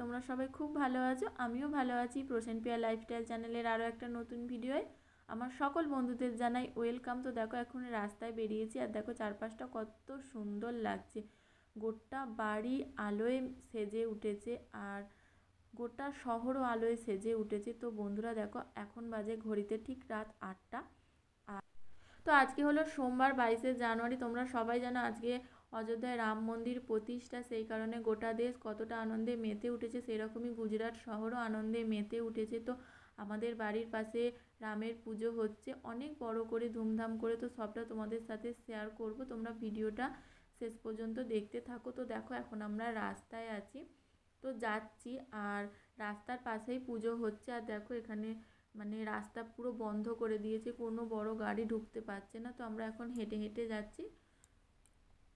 তোমরা সবাই খুব ভালো আছো। আমিও ভালো আছি। প্রসেন পিয়া লাইফস্টাইল চ্যানেলের আরও একটা নতুন ভিডিওয়। আমার সকল বন্ধুদের জানাই ওয়েলকাম তো দেখো, এখন রাস্তায় বেরিয়েছি আর দেখো চারপাশটা কত সুন্দর লাগছে। গোটা বাড়ি আলোয় সেজে উঠেছে আর গোটা শহরও আলোয় সেজে উঠেছে। তো বন্ধুরা দেখো, এখন বাজে ঘড়িতে ঠিক রাত আটটা। তো আজকে হলো সোমবার বাইশে জানুয়ারি। তোমরা সবাই জানো আজকে অযোধ্যায় রাম মন্দির প্রতিষ্ঠা, সেই কারণে গোটা দেশ কতটা আনন্দে মেতে উঠেছে সেরকমই গুজরাট শহরও আনন্দে মেতে উঠেছে। তো আমাদের বাড়ির পাশে রামের পুজো হচ্ছে, অনেক বড় করে ধুমধাম করে তো সবটা তোমাদের সাথে শেয়ার করব। তোমরা ভিডিওটা শেষ পর্যন্ত দেখতে থাকো। তো দেখো এখন আমরা রাস্তায় আছি, তো যাচ্ছি আর রাস্তার পাশেই পুজো হচ্ছে। আর দেখো এখানে মানে রাস্তা পুরো বন্ধ করে দিয়েছে, কোনো বড় গাড়ি ঢুকতে পারছে না। তো আমরা এখন হেঁটে হেঁটে যাচ্ছি।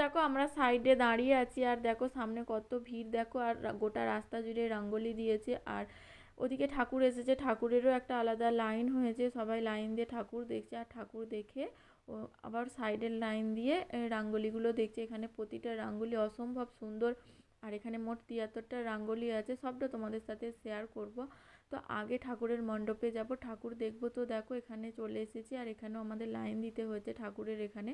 দেখো আমরা সাইডে দাঁড়িয়ে আছি আর দেখো সামনে কত ভিড়। দেখো আর গোটা রাস্তা জুড়ে রঙ্গোলি দিয়েছে আর ওদিকে ঠাকুর এসেছে। ঠাকুরেরও একটা আলাদা লাইন হয়েছে। সবাই লাইন দিয়ে ঠাকুর দেখছে আর ঠাকুর দেখে ও আবার সাইডের লাইন দিয়ে রাঙ্গোলিগুলো দেখছে। এখানে প্রতিটা রাঙ্গোলি অসম্ভব সুন্দর আর এখানে মোট তিয়াত্তরটা রাঙ্গোলি আছে। সবটা তোমাদের সাথে শেয়ার করব। তো আগে ঠাকুরের মণ্ডপে যাব। ঠাকুর দেখব তো দেখো এখানে চলে এসেছি আর এখানেও আমাদের লাইন দিতে হয়েছে ঠাকুরের এখানে।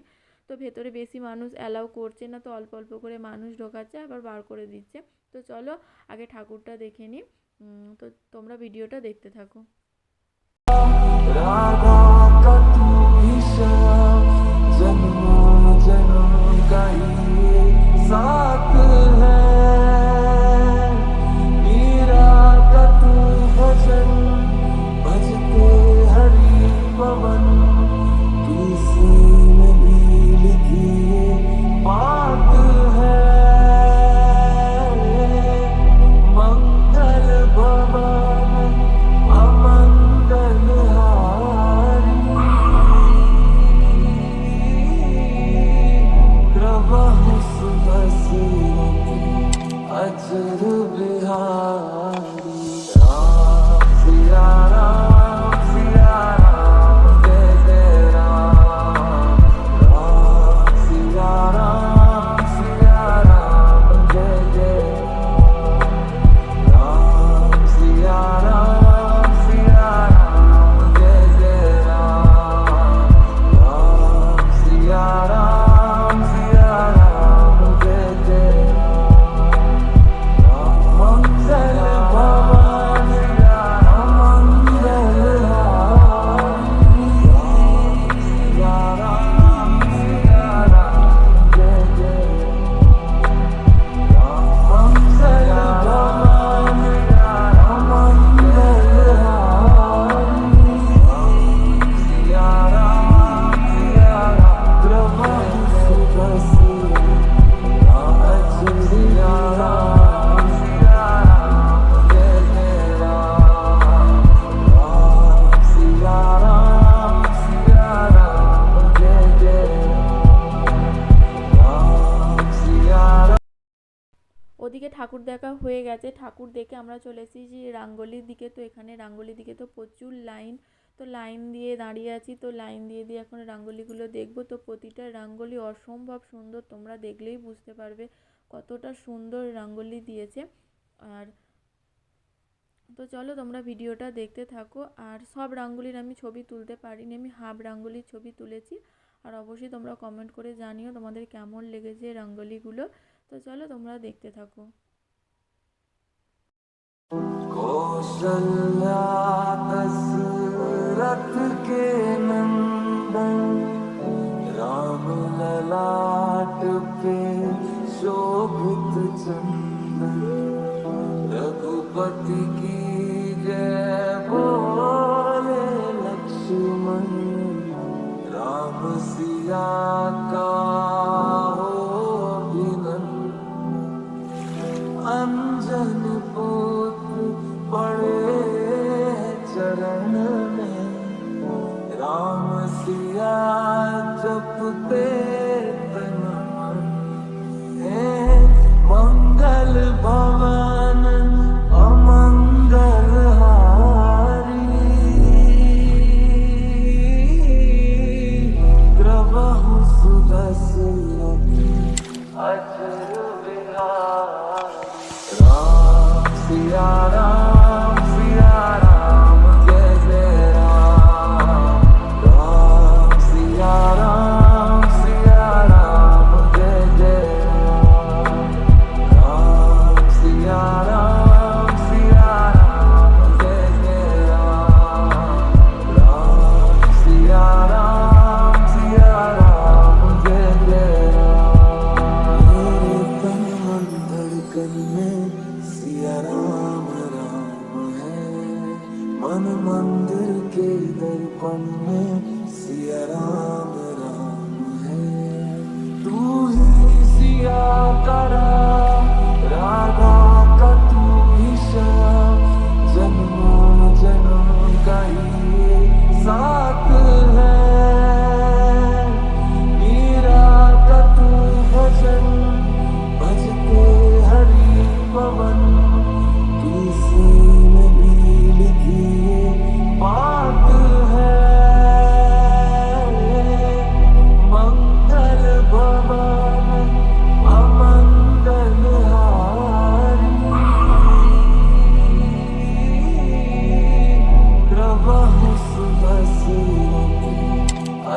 তো ভেতরে বেশি মানুষ অ্যালাউ করছে না, তো অল্প অল্প করে মানুষ ঢোকাচ্ছে, আবার বার করে দিচ্ছে। তো চলো আগে ঠাকুরটা দেখে নিই। তো তোমরা ভিডিওটা দেখতে থাকো। জন্ম জন্ম ঠাকুর দেখা হয়ে গেছে। ঠাকুর দেখে আমরা চলে এসেছি রাঙ্গলির দিকে। তো এখানে রাঙ্গলির দিকে তো প্রচুর লাইন। তো লাইন দিয়ে দাঁড়িয়ে আছি। তো লাইন দিয়ে দিয়ে এখন রাঙ্গলিগুলো দেখব। তো প্রতিটা রাঙ্গলি অসম্ভব সুন্দর। তোমরা দেখলেই বুঝতে পারবে কতটা সুন্দর রাঙ্গলি দিয়েছে। আর তো চলো তোমরা ভিডিওটা দেখতে থাকো। আর সব রাঙ্গুলির আমি ছবি তুলতে পারিনি। আমি হাফ রাঙ্গুলির ছবি তুলেছি। আর অবশ্যই তোমরা কমেন্ট করে জানিও তোমাদের কেমন লেগেছে রঙ্গোলিগুলো। তো চলো তোমরা দেখতে থাকো। कौशल्या दशरथ के नंदन राम ललाट पे शोभित चंदन। रघुपति की Lakshman Ram Siya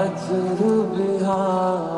to the behind.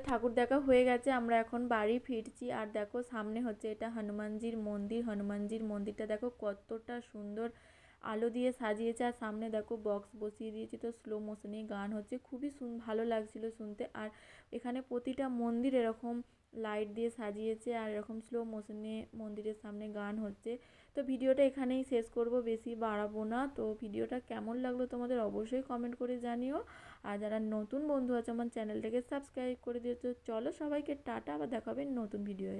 আমাদের ঠাকুর দেখা হয়ে গেছে, আমরা এখন বাড়ি ফিরছি। আর দেখো, সামনে হচ্ছে এটা হনুমানজির মন্দির। হনুমানজির মন্দিরটা দেখো কতটা সুন্দর আলো দিয়ে সাজিয়েছে। আর সামনে দেখো বক্স বসিয়ে দিয়েছে, তো স্লো মোশনে গান হচ্ছে। খুবই শুন ভালো লাগছিল শুনতে। আর এখানে প্রতিটা মন্দির এরকম লাইট দিয়ে সাজিয়েছে, আর এরকম স্লো মোশনে মন্দিরের সামনে গান হচ্ছে। তো ভিডিওটা এখানেই শেষ করব, বেশি বাড়াবো না। তো ভিডিওটা কেমন লাগল তোমাদের অবশ্যই কমেন্ট করে জানিও। আর যারা নতুন বন্ধু আছে, আমার চ্যানেলটাকে সাবস্ক্রাইব করে দিয়েছ, চলো সবাইকে টাটা, আবার দেখাবেন নতুন ভিডিও